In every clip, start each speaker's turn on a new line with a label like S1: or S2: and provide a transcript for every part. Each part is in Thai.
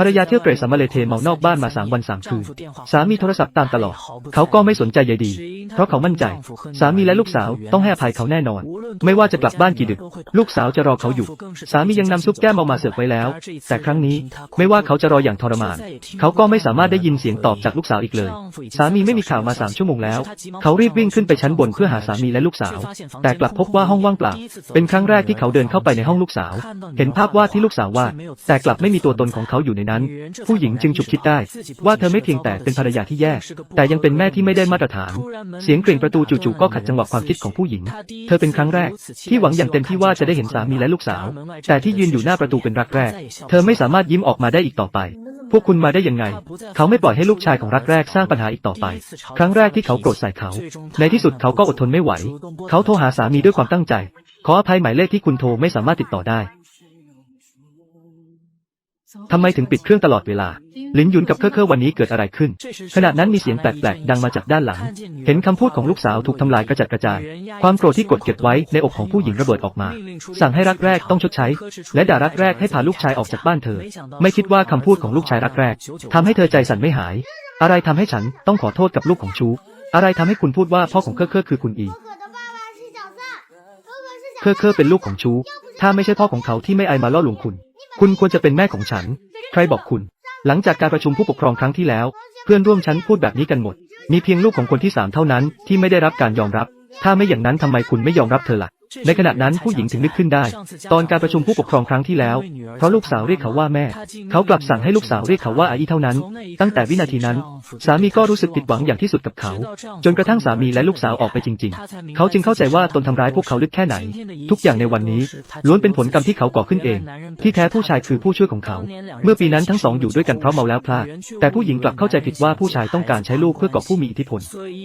S1: ภรรยาเที่ยวเตร่สำมเลเทเมานอกบ้านมาสามวันสามคืน สามีโทรศัพท์ตามตลอด เขาก็ไม่สนใจใยดี เพราะเขามั่นใจ สามีและลูกสาวต้องให้อภัยเขาแน่นอน ไม่ว่าจะกลับบ้านกี่ดึก ลูกสาวจะรอเขาอยู่ สามียังนำซุปแก้มเอามาเสิร์ฟไว้แล้ว แต่ครั้งนี้ไม่ว่าเขาจะรออย่างทรมาน เขาก็ไม่สามารถได้ยินเสียงตอบจากลูกสาวอีกเลย สามีไม่มีข่าวมาสามชั่วโมงแล้ว เขารีบวิ่งขึ้นไปชั้นบนเพื่อหาสามีและลูกสาว แต่กลับพบว่าห้องว่างเปล่า เป็นครั้งแรกที่เขาเดินเข้าไปในห้องลูกสาว เห็นภาพวาดที่ลูกสาววาด แต่กลับไม่มีตัวตนของเขาอยู่ในนั้น ผู้หญิงจึงฉุกคิดได้ ว่าเธอไม่เพียงแต่เป็นภรรยาที่แย่ แต่ยังเป็นแม่ที่ไม่ได้มาตรฐาน เสียงกริ่งประตูจู่ๆก็ขัดจังหวะความคิดของผู้หญิง เธอเป็นครั้งแรก ที่หวังอย่างเต็มที่ว่าจะได้เห็นสามีและลูกสาว แต่ที่ยืนอยู่หน้าประตูเป็นรักแรก เธอไม่สามารถยิ้มออกมาได้อีกต่อไป พวกคุณมาได้ยังไง เขาไม่ปล่อยให้ลูกชายของรักแรกสร้างปัญหาอีกต่อไป ครั้งแรกที่เขาโกรธใส่เขา ในที่สุดเขาก็อดทนไม่ไหว เขาโทรหาสามีด้วยความตั้งใจ ขออภัยหมายเลขที่คุณโทรไม่สามารถติดต่อได้ ทำไมถึงปิดเครื่องตลอดเวลา ลินยุนกับเคอเคอวันนี้เกิดอะไรขึ้น ขณะนั้นมีเสียงแปลกๆ ดังมาจากด้านหลัง เห็นคำพูดของลูกสาวถูกทำลายกระจัดกระจาย ความโกรธที่กดเก็บไว้ในอกของผู้หญิงระเบิดออกมา สั่งให้รักแรกต้องชดใช้ และด่ารักแรกให้พาลูกชายออกจากบ้านเธอ ไม่คิดว่าคำพูดของลูกชายรักแรกทำให้เธอใจสั่นไม่หาย อะไรทำให้ฉันต้องขอโทษกับลูกของชู อะไรทำให้คุณพูดว่าพ่อของเคอเคอคือคุณอีเคอเคอเป็นลูกของชู ถ้าไม่ใช่พ่อของเขาที่ไม่ไอมาล่อลวงคุณ คุณควรจะเป็นแม่ของฉัน ใครบอกคุณ หลังจากการประชุมผู้ปกครองครั้งที่แล้ว เพื่อนร่วมชั้นพูดแบบนี้กันหมด มีเพียงลูกของคนที่สามเท่านั้นที่ไม่ได้รับการยอมรับ ถ้าไม่อย่างนั้นทำไมคุณไม่ยอมรับเธอล่ะ ในขณะนั้นผู้หญิงถึงนึกขึ้นได้ ตอนการประชุมผู้ปกครองครั้งที่แล้ว เพราะลูกสาวเรียกเขาว่าแม่ เขากลับสั่งให้ลูกสาวเรียกเขาว่าอาอีเท่านั้น ตั้งแต่วินาทีนั้น สามีก็รู้สึกผิดหวังอย่างที่สุดกับเขา จนกระทั่งสามีและลูกสาวออกไปจริง ๆ เขาจึงเข้าใจว่าตนทำร้ายพวกเขาลึกแค่ไหน ทุกอย่างในวันนี้ ล้วนเป็นผลกรรมที่เขาก่อขึ้นเอง ที่แท้ผู้ชายคือผู้ช่วยของเขา เมื่อปีนั้นทั้งสองอยู่ด้วยกันเพราะเมาแล้วพลาดแต่ผู้หญิงกลับเข้าใจผิดว่าผู้ชายต้องการใช้ลูกเพื่อกอบผู้มีอิทธิพล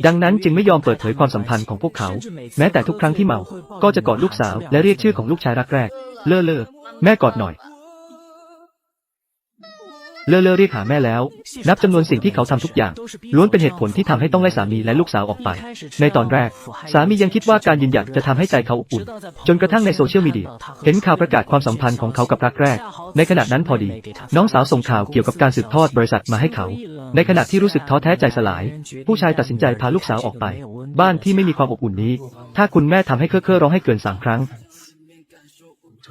S1: ดังนั้นจึงไม่ยอมเปิดเผยความสัมพันธ์ของพวกเขา แม้แต่ทุกครั้งที่เมาก็จะกอดลูกสาวและเรียกชื่อของลูกชายรักแรก เลอเลอแม่กอดหน่อย เลอเลอเรียกหาแม่แล้ว นับจำนวนสิ่งที่เขาทำทุกอย่าง ล้วนเป็นเหตุผลที่ทำให้ต้องไล่สามีและลูกสาวออกไป ในตอนแรก สามียังคิดว่าการยืนหยัดจะทำให้ใจเขาอบอุ่น จนกระทั่งในโซเชียลมีเดีย เห็นข่าวประกาศความสัมพันธ์ของเขากับรักแรก ในขณะนั้นพอดี น้องสาวส่งข่าวเกี่ยวกับการสืบทอดบริษัทมาให้เขา ในขณะที่รู้สึกท้อแท้ใจสลาย ผู้ชายตัดสินใจพาลูกสาวออกไป บ้านที่ไม่มีความอบอุ่นนี้ ถ้าคุณแม่ทำให้เคอะเคอะร้องให้เกินสามครั้ง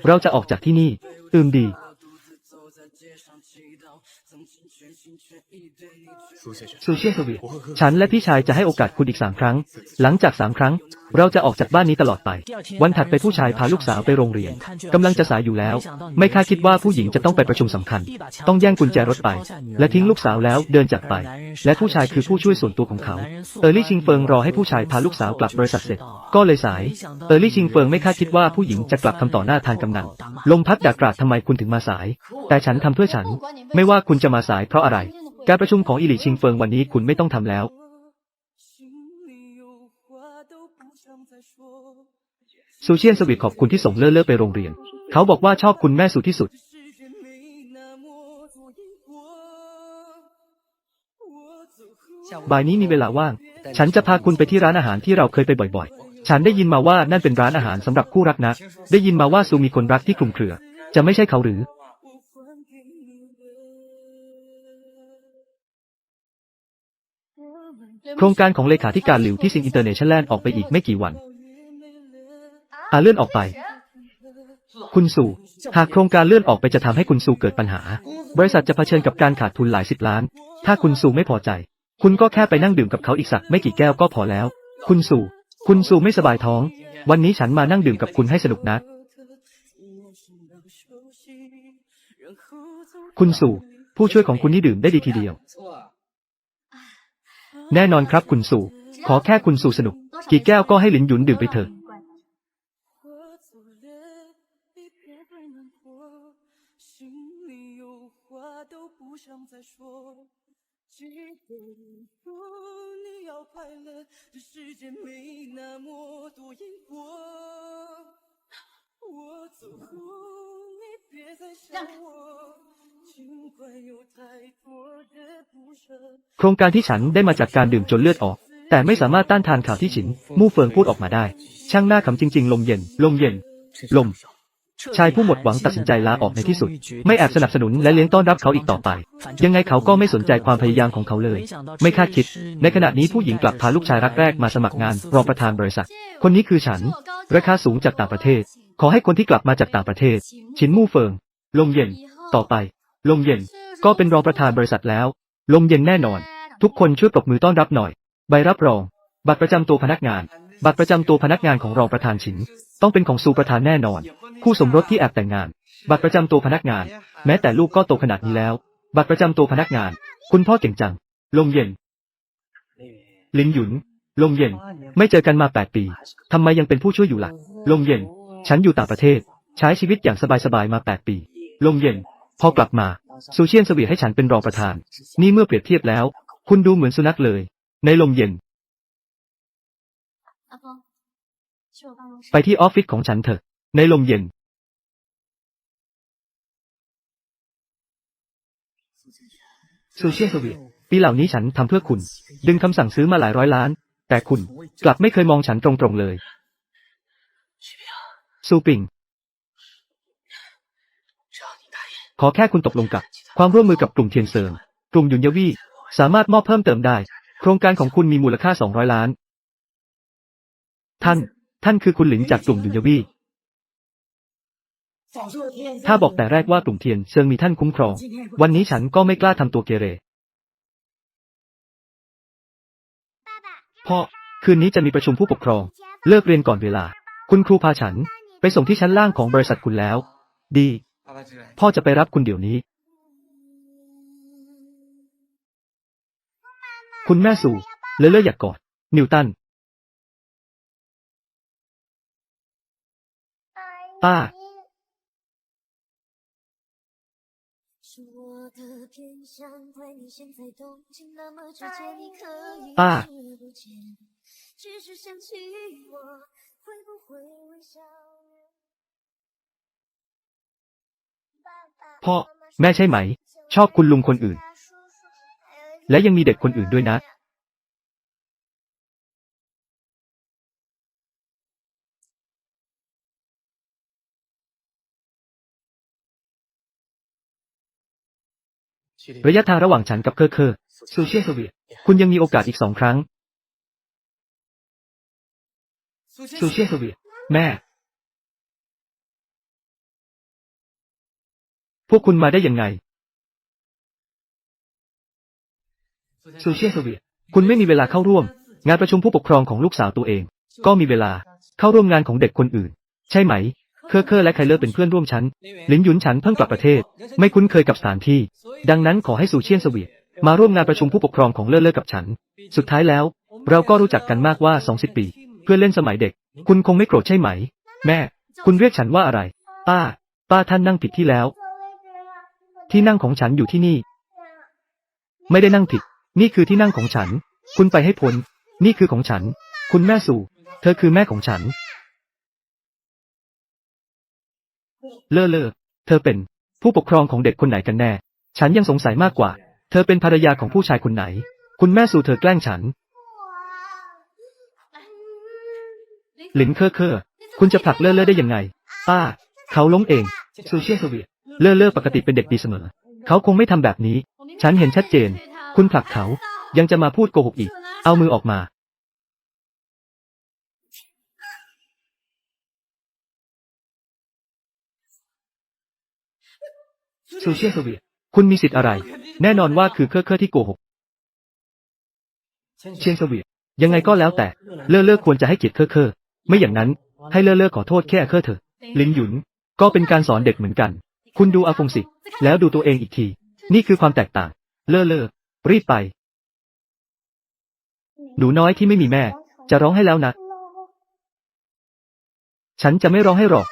S1: เราจะออกจากที่นี่ อืมดี ซูเชียสวีฉันและพี่ชายจะให้โอกาสคุณอีกสามครั้ง หลังจากสามครั้ง เราจะออกจากบ้านนี้ตลอดไป วันถัดไปผู้ชายพาลูกสาวไปโรงเรียนกำลังจะสายอยู่แล้ว ไม่คาดคิดว่าผู้หญิงจะต้องไปประชุมสำคัญ ต้องแย่งกุญแจรถไป และทิ้งลูกสาวแล้วเดินจากไป และผู้ชายคือผู้ช่วยส่วนตัวของเขาเออร์ลี่ชิงเฟิงรอให้ผู้ชายพาลูกสาวกลับบริษัทเสร็จ ก็เลยสายเออร์ลี่ชิงเฟิงไม่คาดคิดว่าผู้หญิงจะกลับคำต่อหน้าทานกำนันลมพัดด่ากราดทำไมคุณถึงมาสาย แต่ฉันทำเพื่อฉัน ไม่ว่าคุณจะมาสายเพราะอะไร การประชุมของอิหลี่ชิงเฟิงวันนี้คุณไม่ต้องทำแล้ว ซูเชียนสวีทขอบคุณที่ส่งเล่อเล่อไปโรงเรียน เขาบอกว่าชอบคุณแม่สุดที่สุด บ่ายนี้มีเวลาว่าง ฉันจะพาคุณไปที่ร้านอาหารที่เราเคยไปบ่อยๆ ฉันได้ยินมาว่านั่นเป็นร้านอาหารสำหรับคู่รักนะ ได้ยินมาว่าซูมีคนรักที่คลุมเครือ จะไม่ใช่เขาหรือ โครงการของเลขาธิการหลิวที่ซิงอินเตอร์เนชั่นแลนด์ออกไปอีกไม่กี่วัน อาเลื่อนออกไป คุณสู่ หากโครงการเลื่อนออกไปจะทำให้คุณสู่เกิดปัญหา บริษัทจะเผชิญกับการขาดทุนหลายสิบล้าน ถ้าคุณสู่ไม่พอใจ คุณก็แค่ไปนั่งดื่มกับเขาอีกสักไม่กี่แก้วก็พอแล้ว คุณสู่ คุณสู่ไม่สบายท้อง วันนี้ฉันมานั่งดื่มกับคุณให้สนุกนะคุณสู่ ผู้ช่วยของคุณนี่ดื่มได้ดีทีเดียว แน่นอนครับคุณสู่ ขอแค่คุณสู่สนุก กี่แก้วก็ให้หลินหยุนดื่มไปเถอะ
S2: 记得
S1: โครงการที่ฉันได้มาจากการดื่มจนเลือดออก แต่ไม่สามารถต้านทานข่าวที่ฉิน มู่เฟิงพูดออกมาได้ ช่างหน้าขำจริง ๆ ลมเย็น ลมเย็น ลม ชายผู้หมดหวังตัดสินใจลาออกในที่สุด ไม่แอบสนับสนุนและเลี้ยงต้อนรับเขาอีกต่อไป ยังไงเขาก็ไม่สนใจความพยายามของเขาเลย ไม่คาดคิด ในขณะนี้ผู้หญิงกลับพาลูกชายรักแรกมาสมัครงาน รองประธานบริษัท คนนี้คือฉัน ราคาสูงจากต่างประเทศ ขอให้คนที่กลับมาจากต่างประเทศ ชินมู่เฟิง ลมเย็น ต่อไป ลมเย็น ก็เป็นรองประธานบริษัทแล้วลมเย็นแน่นอน ทุกคนช่วยปรบมือต้อนรับหน่อย ใบรับรอง บัตรประจำตัวพนักงาน บัตรประจำตัวพนักงานของรองประธานฉิน ต้องเป็นของซูประธานแน่นอน คู่สมรสที่แอบแต่งงาน บัตรประจำตัวพนักงาน แม้แต่ลูกก็โตขนาดนี้แล้ว บัตรประจำตัวพนักงาน คุณพ่อเก่งจังลมเย็น ลินหยุนลมเย็น ไม่เจอกันมาแปดปีทำไมยังเป็นผู้ช่วยอยู่ล่ะลมเย็น ฉันอยู่ต่างประเทศ ใช้ชีวิตอย่างสบายๆมาแปดปีลมเย็น พอกลับมาซูเชียนสวีให้ฉันเป็นรองประธาน นี่เมื่อเปรียบเทียบแล้ว คุณดูเหมือนสุนัขเลย ในลมเย็น ไปที่ออฟฟิศของฉันเถอะ ในลมเย็น ซูเชียนสวีปีเหล่านี้ฉันทำเพื่อคุณ ดึงคำสั่งซื้อมาหลายร้อยล้าน แต่คุณกลับไม่เคยมองฉันตรงๆเลย ซูปิง ขอแค่คุณตกลงกับ ความร่วมมือกับกลุ่มเทียนเซิงกลุ่มยุนยวี่สามารถมอบเพิ่มเติมได้ โครงการของคุณมีมูลค่า 200 ล้าน ท่าน ท่านคือคุณหลินจากกลุ่มยุนยวี่ถ้าบอกแต่แรกว่ากลุ่มเทียนเซิงมีท่านคุ้มครอง วันนี้ฉันก็ไม่กล้าทำตัวเกเรพ่อคืนนี้จะมีประชุมผู้ปกครอง เลิกเรียนก่อนเวลา คุณครูพาฉัน ไปส่งที่ชั้นล่างของบริษัทคุณแล้ว ดี พ่อจะไปรับคุณเดี๋ยวนี้ คุณแม่สู่เลอะเลอะอยากกอด นิวตัน ป้า
S3: 是我的偏向，怪你现在动情，那么直接，你可以
S1: 爸
S3: 视不见。只是想起我，会不会微笑？
S1: พ่อ แม่ใช่ไหม ชอบคุณลุงคนอื่น และยังมีเด็กคนอื่นด้วยนะ ระยะทางระหว่างฉันกับเคอร์เคอร์ซูเชียสเวียคุณยังมีโอกาสอีกสองครั้งซูเชียสเวียแม่ พวกคุณมาได้ยังไงซูเชียนสเวีคุณไม่มีเวลาเข้าร่วม งานประชุมผู้ปกครองของลูกสาวตัวเอง ก็มีเวลาเข้าร่วมงานของเด็กคนอื่น ใช่ไหม เคอร์เคอร์และไคเลอร์เป็นเพื่อนร่วมชั้น ลินหยุนฉันเพิ่งกลับประเทศ ไม่คุ้นเคยกับสถานที่ ดังนั้นขอให้ซูเชียนเสวีมาร่วมงานประชุมผู้ปกครองของเล่อเล่อกับฉัน สุดท้ายแล้ว เราก็รู้จักกันมากว่า 20 ปี เพื่อนเล่นสมัยเด็ก คุณคงไม่โกรธใช่ไหม แม่ คุณเรียกฉันว่าอะไร ป้า ป้าท่านนั่งผิดที่แล้ว ที่นั่งของฉันอยู่ที่นี่ ไม่ได้นั่งผิด นี่คือที่นั่งของฉัน คุณไปให้พ้น นี่คือของฉัน คุณแม่สู่ เธอคือแม่ของฉัน เลอเลอเธอเป็นผู้ปกครองของเด็กคนไหนกันแน่ ฉันยังสงสัยมากกว่า เธอเป็นภรรยาของผู้ชายคนไหน คุณแม่สู่เธอแกล้งฉัน หลินเคอเคอคุณจะผลักเลอเลอได้ยังไงป้า เขาล้มเอง ซูเชียนสวีย เลอเลอปกติเป็นเด็กดีเสมอ เขาคงไม่ทำแบบนี้ ฉันเห็นชัดเจน คุณผลักเขา ยังจะมาพูดโกหกอีก เอามือออกมาซูเชียนสเวียคุณมีสิทธิ์อะไร แน่นอนว่าคือเคอเคอที่โกหก เชียนสวียยังไงก็แล้วแต่ เลอเลอควรจะให้เกียรติเคอเคอไม่อย่างนั้น ให้เลอเลอขอโทษแค่เคอเถอะ ลินหยุน ก็เป็นการสอนเด็กเหมือนกัน คุณดูอาฟงสิ แล้วดูตัวเองอีกที นี่คือความแตกต่าง เลอเลอรีบไป หนูน้อยที่ไม่มีแม่ จะร้องให้แล้วนะ ฉันจะไม่ร้องให้หรอก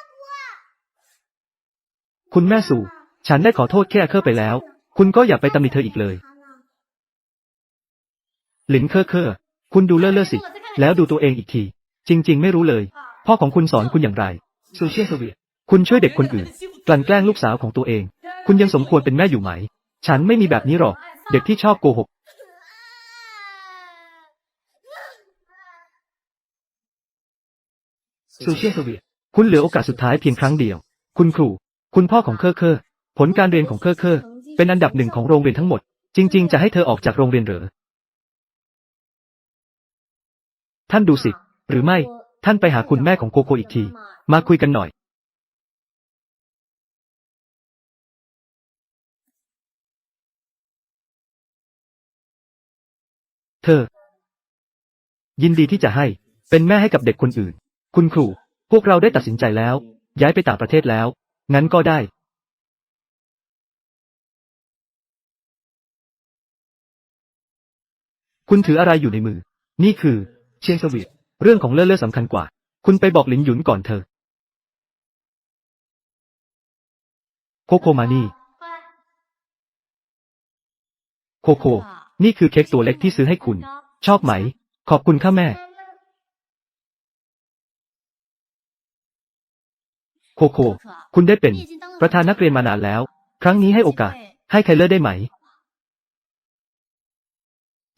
S1: คุณแม่สู่ ฉันได้ขอโทษแค่เคอไปแล้ว คุณก็อย่าไปตำหนิเธออีกเลย หลินเคอเคอคุณดูเลอะเลอะสิ แล้วดูตัวเองอีกที จริง ๆ ไม่รู้เลย พ่อของคุณสอนคุณอย่างไรซูเชียนเสเวีย คุณช่วยเด็กคนอื่น กลั่นแกล้งลูกสาวของตัวเอง คุณยังสมควรเป็นแม่อยู่ไหม ฉันไม่มีแบบนี้หรอก เด็กที่ชอบโกหก ซูเชียนเสเวียคุณเหลือโอกาสสุดท้ายเพียงครั้งเดียว คุณครู คุณพ่อของเคอเคอผลการเรียนของเคอเคอเป็นอันดับหนึ่งของโรงเรียนทั้งหมด จริง ๆ จะให้เธอออกจากโรงเรียนเหรอ ท่านดูสิ หรือไม่ ท่านไปหาคุณแม่ของโคโคอีกที มาคุยกันหน่อย เธอ ยินดีที่จะให้ เป็นแม่ให้กับเด็กคนอื่น คุณครู พวกเราได้ตัดสินใจแล้ว ย้ายไปต่างประเทศแล้ว งั้นก็ได้ คุณถืออะไรอยู่ในมือ นี่คือ เชียงสวีทเรื่องของเล่อเล่อสำคัญกว่า คุณไปบอกหลินหยุนก่อนเธอ โคโคมานี่ โคโค นี่คือเค้กตัวเล็กที่ซื้อให้คุณ ชอบไหม ขอบคุณค่ะแม่ โคโค คุณได้เป็น ประธานนักเรียนมานานแล้ว ครั้งนี้ให้โอกาส ให้ใครเลิกได้ไหม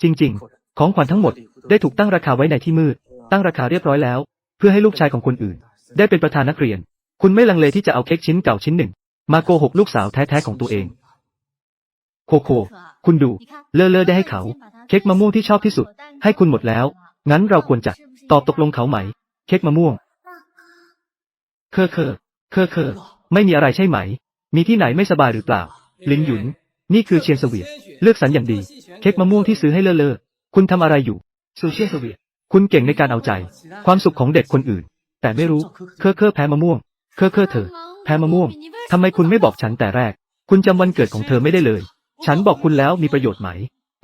S1: จริง ๆ ของขวัญทั้งหมด ได้ถูกตั้งราคาไว้ในที่มืด ตั้งราคาเรียบร้อยแล้ว เพื่อให้ลูกชายของคนอื่น ได้เป็นประธานนักเรียน คุณไม่ลังเลที่จะเอาเค้กชิ้นเก่าชิ้นหนึ่ง มาโกหกลูกสาวแท้ๆของตัวเอง โคโค คุณดู เลอเลอได้ให้เขา เค้กมะม่วงที่ชอบที่สุด ให้คุณหมดแล้ว งั้นเราควรจะตอบตกลงเขาไหม เค้กมะม่วง เคอเคอเคอเคอไม่มีอะไรใช่ไหม มีที่ไหนไม่สบายหรือเปล่า ลินหยุน นี่คือเชียนเสวียตเลือกสรรอย่างดี เค้กมะม่วงที่ซื้อให้เลอเลอคุณทำอะไรอยู่ซูเชียนเสวียตคุณเก่งในการเอาใจ ความสุขของเด็กคนอื่น แต่ไม่รู้ เคอเคอแพ้มะม่วง เคอเคอเธอ แพ้มะม่วงทำไมคุณไม่บอกฉันแต่แรก คุณจำวันเกิดของเธอไม่ได้เลย ฉันบอกคุณแล้วมีประโยชน์ไหม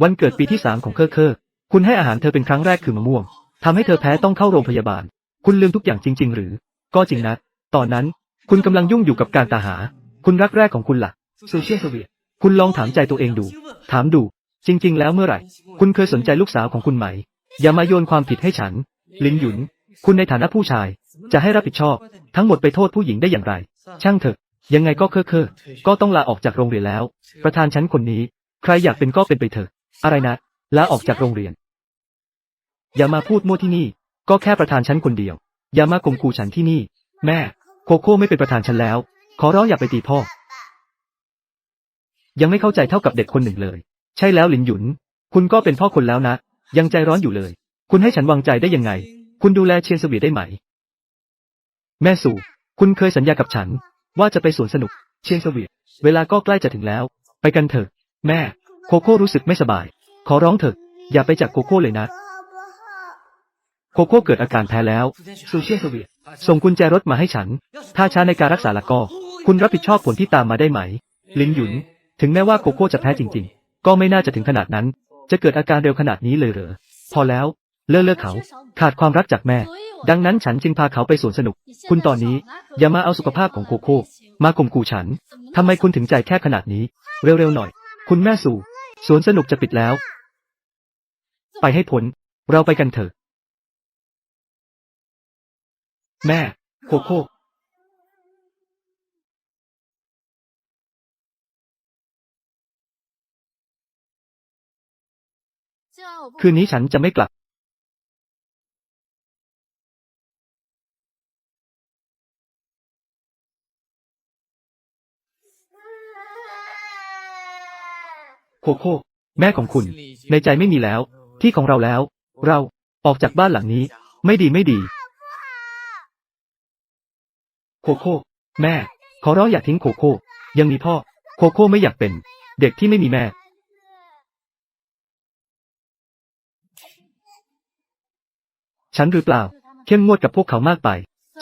S1: วันเกิดปีที่สามของเคอเคอคุณให้อาหารเธอเป็นครั้งแรกคือมะม่วงทำให้เธอแพ้ต้องเข้าโรงพยาบาล คุณลืมทุกอย่างจริง ๆ หรือ ก็จริงนะ ตอนนั้น คุณกำลังยุ่งอยู่กับการตาหา คุณรักแรกของคุณล่ะโซเชียลสเวียตคุณลองถามใจตัวเองดู ถามดู จริง ๆ แล้วเมื่อไหร่ คุณเคยสนใจลูกสาวของคุณไหม อย่ามาโยนความผิดให้ฉัน ลินหยุน คุณในฐานะผู้ชาย จะให้รับผิดชอบ ทั้งหมดไปโทษผู้หญิงได้อย่างไร ช่างเถอะ ยังไงก็เคอะเคอะก็ต้องลาออกจากโรงเรียนแล้ว ประธานชั้นคนนี้ ใครอยากเป็นก็เป็นไปเถอะ อะไรนะ ลาออกจากโรงเรียน อย่ามาพูดมั่วที่นี่ ก็แค่ประธานชั้นคนเดียว อย่ามาข่มขู่ฉันที่นี่ แม่ โคโค่ไม่เป็นประธานชั้นแล้ว ขอร้องอย่าไปตีพ่อ ยังไม่เข้าใจเท่ากับเด็กคนหนึ่งเลย ใช่แล้วหลินหยุน คุณก็เป็นพ่อคนแล้วนะ ยังใจร้อนอยู่เลย คุณให้ฉันวางใจได้ยังไง คุณดูแลเชียนสวีได้ไหม แม่สู่ คุณเคยสัญญากับฉัน ว่าจะไปสวนสนุก เชียงสวีทเวลาก็ใกล้จะถึงแล้ว ไปกันเถอะ แม่ โคโค่รู้สึกไม่สบาย ขอร้องเถอะ อย่าไปจากโคโค่เลยนะโคโค่เกิดอาการแพ้แล้วซูเชียนสวีทส่งกุญแจรถมาให้ฉัน ถ้าช้าในการรักษาละก็ คุณรับผิดชอบผลที่ตามมาได้ไหม ลินหยุน ถึงแม้ว่าโคโค่จะแพ้จริง ๆ ก็ไม่น่าจะถึงขนาดนั้น จะเกิดอาการเร็วขนาดนี้เลยเหรอ พอแล้ว เลิกเลิกเขา ขาดความรักจากแม่ ดังนั้นฉันจึงพาเขาไปสวนสนุก คุณตอนนี้ อย่ามาเอาสุขภาพของโคโค่มาข่มขู่ฉัน ทำไมคุณถึงใจแคบขนาดนี้ เร็วๆหน่อย คุณแม่สู่ สวนสนุกจะปิดแล้ว ไปให้พ้น เราไปกันเถอะ แม่ โคโค่คืนนี้ฉันจะไม่กลับ โคโค่แม่ของคุณ ในใจไม่มีแล้ว ที่ของเราแล้ว เราออกจากบ้านหลังนี้ ไม่ดีไม่ดี โคโค่แม่ ขอร้องอย่าทิ้งโคโค่ยังมีพ่อ โคโค่ไม่อยากเป็น เด็กที่ไม่มีแม่ ฉันหรือเปล่า เข้มงวดกับพวกเขามากไป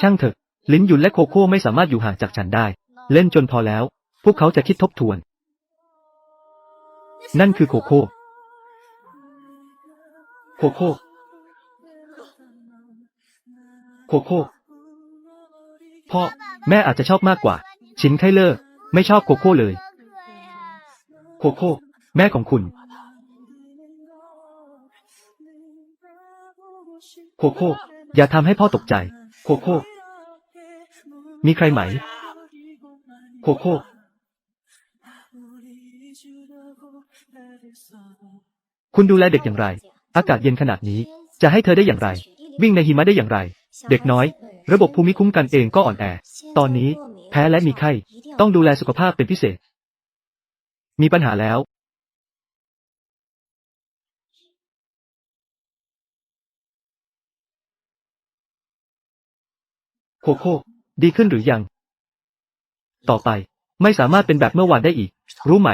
S1: ช่างเถอะ ลิ้นยุนและโคโค่ไม่สามารถอยู่ห่างจากฉันได้ เล่นจนพอแล้ว พวกเขาจะคิดทบทวน นั่นคือโคโค่ โคโค่ โคโค่ พ่อ แม่อาจจะชอบมากกว่า ชินไคเลอร์ ไม่ชอบโคโค่เลย โคโค่ แม่ของคุณ โคโค่ อย่าทำให้พ่อตกใจ โคโค่ มีใครไหม โคโค่ คุณดูแลเด็กอย่างไร อากาศเย็นขนาดนี้ จะให้เธอได้อย่างไร วิ่งในหิมะได้อย่างไร เด็กน้อย ระบบภูมิคุ้มกันเองก็อ่อนแอ ตอนนี้ แพ้และมีไข้ ต้องดูแลสุขภาพเป็นพิเศษ มีปัญหาแล้ว โคโค่ดีขึ้นหรือยัง ต่อไป ไม่สามารถเป็นแบบเมื่อวานได้อีก รู้ไหม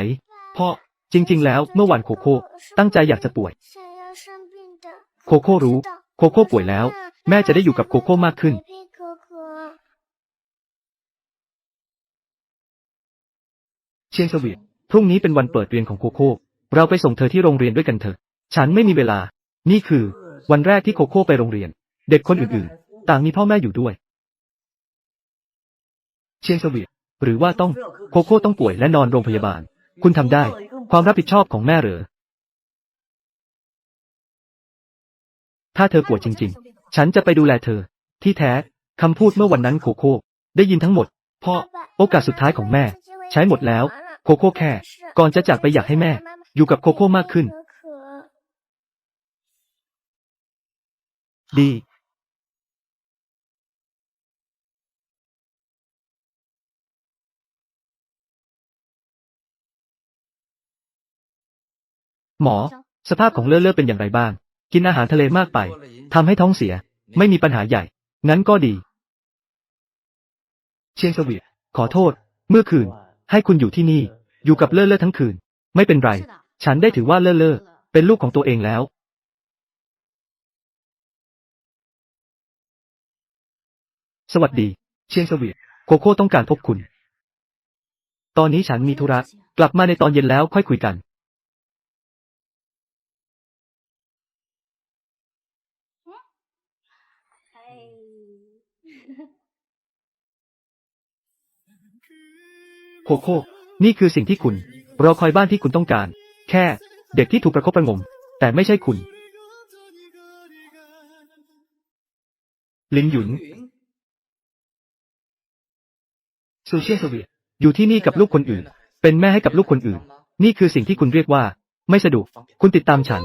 S1: พ่อ จริง ๆ แล้วเมื่อวานโคโค่ตั้งใจอยากจะป่วย โคโค่รู้ โคโค่ป่วยแล้ว แม่จะได้อยู่กับโคโค่มากขึ้น เชียงสวีทพรุ่งนี้เป็นวันเปิดเรียนของโคโค่ เราไปส่งเธอที่โรงเรียนด้วยกันเถอะ ฉันไม่มีเวลา นี่คือ วันแรกที่โคโค่ไปโรงเรียน เด็กคนอื่นๆ ต่างมีพ่อแม่อยู่ด้วย เชียงสวีทหรือว่าต้อง โคโค่ต้องป่วยและนอนโรงพยาบาล คุณทำได้ ความรับผิดชอบของแม่เหรอ ถ้าเธอป่วยจริง ๆ ฉันจะไปดูแลเธอ ที่แท้คำพูดเมื่อวันนั้นโคโค่ได้ยินทั้งหมด พ่อ โอกาสสุดท้ายของแม่ ใช้หมดแล้ว โคโค่แค่ ก่อนจะจากไปอยากให้แม่ อยู่กับโคโค่มากขึ้น ดี หมอ สภาพของเลื่อเลื่อเป็นอย่างไรบ้าง กินอาหารทะเลมากไปทำให้ท้องเสีย ไม่มีปัญหาใหญ่ งั้นก็ดี เชียงสวีขอโทษ เมื่อคืน ให้คุณอยู่ที่นี่ อยู่กับเลื่อเลื่อทั้งคืน ไม่เป็นไร ฉันได้ถือว่าเลื่อเลื่อเป็นลูกของตัวเองแล้ว สวัสดี เชียงสวีโคโค่ต้องการพบคุณ ตอนนี้ฉันมีธุระ กลับมาในตอนเย็นแล้วค่อยคุยกัน โคโค่นี่คือสิ่งที่คุณ รอคอยบ้านที่คุณต้องการ แค่ เด็กที่ถูกประคบประงม แต่ไม่ใช่คุณ ลินหยุนซูเชียนสวีทอยู่ที่นี่กับลูกคนอื่น เป็นแม่ให้กับลูกคนอื่น นี่คือสิ่งที่คุณเรียกว่า ไม่สะดวก คุณติดตามฉัน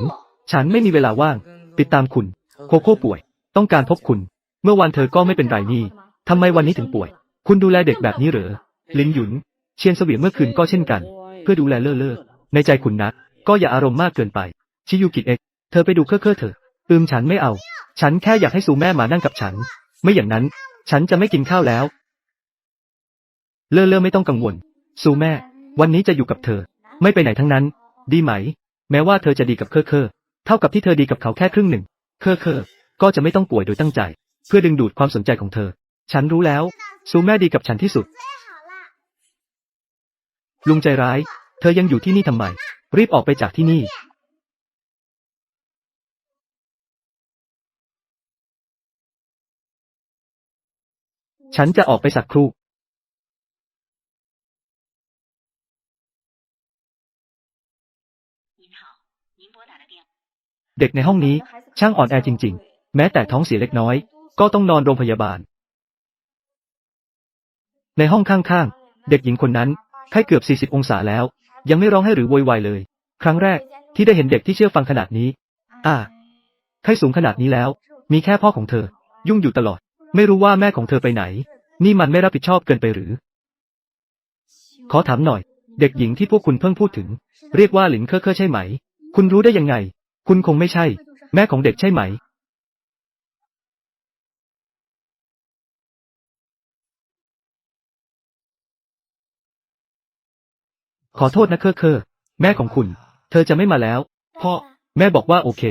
S1: ฉันไม่มีเวลาว่าง ติดตามคุณ โคโค่ป่วย ต้องการพบคุณ เมื่อวานเธอก็ไม่เป็นไรนี่ทำไมวันนี้ถึงป่วย คุณดูแลเด็กแบบนี้เหรอ ลินหยุน เชียนสวีทเมื่อคืนก็เช่นกัน เพื่อดูแลเล่อเล่อในใจคุณนะก็อย่าอารมณ์มากเกินไป ชิยูกิเอ็ก เธอไปดูเคอเคอเถอะอืมฉันไม่เอา ฉันแค่อยากให้ซูแม่มานั่งกับฉัน ไม่อย่างนั้น ฉันจะไม่กินข้าวแล้ว เล่อเล่อไม่ต้องกังวล ซูแม่ วันนี้จะอยู่กับเธอ ไม่ไปไหนทั้งนั้น ดีไหม แม้ว่าเธอจะดีกับเคอเคอเท่ากับที่เธอดีกับเขาแค่ครึ่งหนึ่ง เคอเคอก็จะไม่ต้องป่วยโดยตั้งใจ เพื่อดึงดูดความสนใจของเธอ ฉันรู้แล้ว ซูแม่ดีกับฉันที่สุด ลุงใจร้าย เธอยังอยู่ที่นี่ทำไม รีบออกไปจากที่นี่ ฉันจะออกไปสักครู่ เด็กในห้องนี้ช่างอ่อนแอจริง ๆ แม้แต่ท้องเสียเล็กน้อย ก็ต้องนอนโรงพยาบาล ในห้องข้างๆ เด็กหญิงคนนั้น ไข้เกือบ 40 องศาแล้ว ยังไม่ร้องให้หรือโวยวายเลย ครั้งแรกที่ได้เห็นเด็กที่เชื่อฟังขนาดนี้ อ่า ไข้สูงขนาดนี้แล้ว มีแค่พ่อของเธอ ยุ่งอยู่ตลอด ไม่รู้ว่าแม่ของเธอไปไหน นี่มันไม่รับผิดชอบเกินไปหรือ ขอถามหน่อย เด็กหญิงที่พวกคุณเพิ่งพูดถึง เรียกว่าหลินเคอเคอใช่ไหม คุณรู้ได้ยังไง คุณคงไม่ใช่ แม่ของเด็กใช่ไหม ขอโทษนะเคอเคอแม่ของคุณ เธอจะไม่มาแล้ว พ่อ แม่บอกว่าโอเค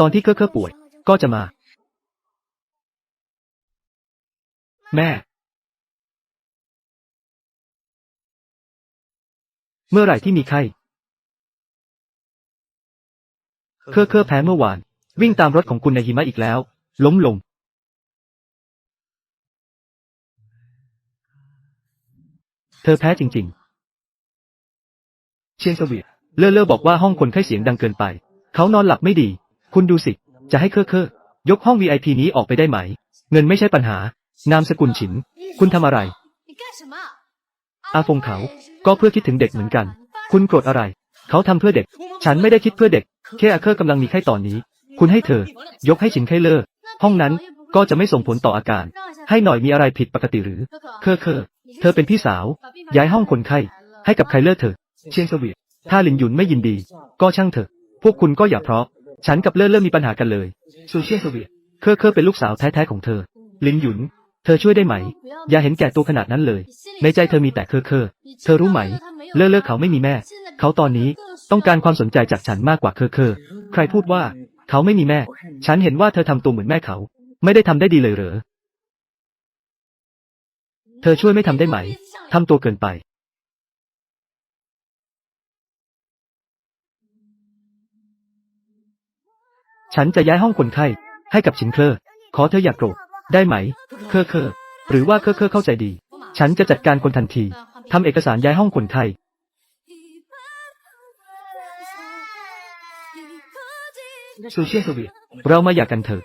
S1: ตอนที่เคอเคอป่วย ก็จะมา แม่ เมื่อไหร่ที่มีไข้ เคอเคอแพ้เมื่อวาน วิ่งตามรถของคุณในหิมะอีกแล้ว ล้มลง เธอแพ้จริง ๆ เชียงสวีทเลอเลอบอกว่าห้องคนไข้เสียงดังเกินไป เขานอนหลับไม่ดี คุณดูสิ จะให้เคอเคอยกห้อง VIP นี้ออกไปได้ไหม เงินไม่ใช่ปัญหา นามสกุลฉิน คุณทำอะไร อาฟงเขา ก็เพื่อคิดถึงเด็กเหมือนกัน คุณโกรธอะไร เขาทำเพื่อเด็ก ฉันไม่ได้คิดเพื่อเด็ก แค่อาเคอร์กำลังมีไข้ตอนนี้ คุณให้เธอ ยกให้ฉินไข้เลอห้องนั้นก็จะไม่ส่งผลต่ออาการ ให้หน่อยมีอะไรผิดปกติหรือ เคอเคอเธอเป็นพี่สาว ย้ายห้องคนไข้ ให้กับใครเลิกเถอะ เชียงสวีถ้าหลินหยุนไม่ยินดี ก็ช่างเถอะ พวกคุณก็อย่าเพราะ ฉันกับเลิศเริ่มมีปัญหากันเลยซูเชียนเสวีเคอเคอเป็นลูกสาวแท้ๆของเธอ ลินหยุน เธอช่วยได้ไหม อย่าเห็นแก่ตัวขนาดนั้นเลย ในใจเธอมีแต่เคอเคอเธอรู้ไหม เลิศเลิศเขาไม่มีแม่ เขาตอนนี้ต้องการความสนใจจากฉันมากกว่าเคอเคอใครพูดว่า เขาไม่มีแม่ ฉันเห็นว่าเธอทำตัวเหมือนแม่เขา ไม่ได้ทำได้ดีเลยเหรอ เธอช่วยไม่ทำได้ไหมทำตัวเกินไป ฉันจะย้ายห้องคนไข้ ให้กับชินเคอร์ขอเธออย่ากโกรธ ได้ไหม เคอเคอหรือว่าเคอเคอเข้าใจดี ฉันจะจัดการคนทันที ทำเอกสารย้ายห้องคนไข้ซูเชียนสวีทเรามาอยากกันเถอะ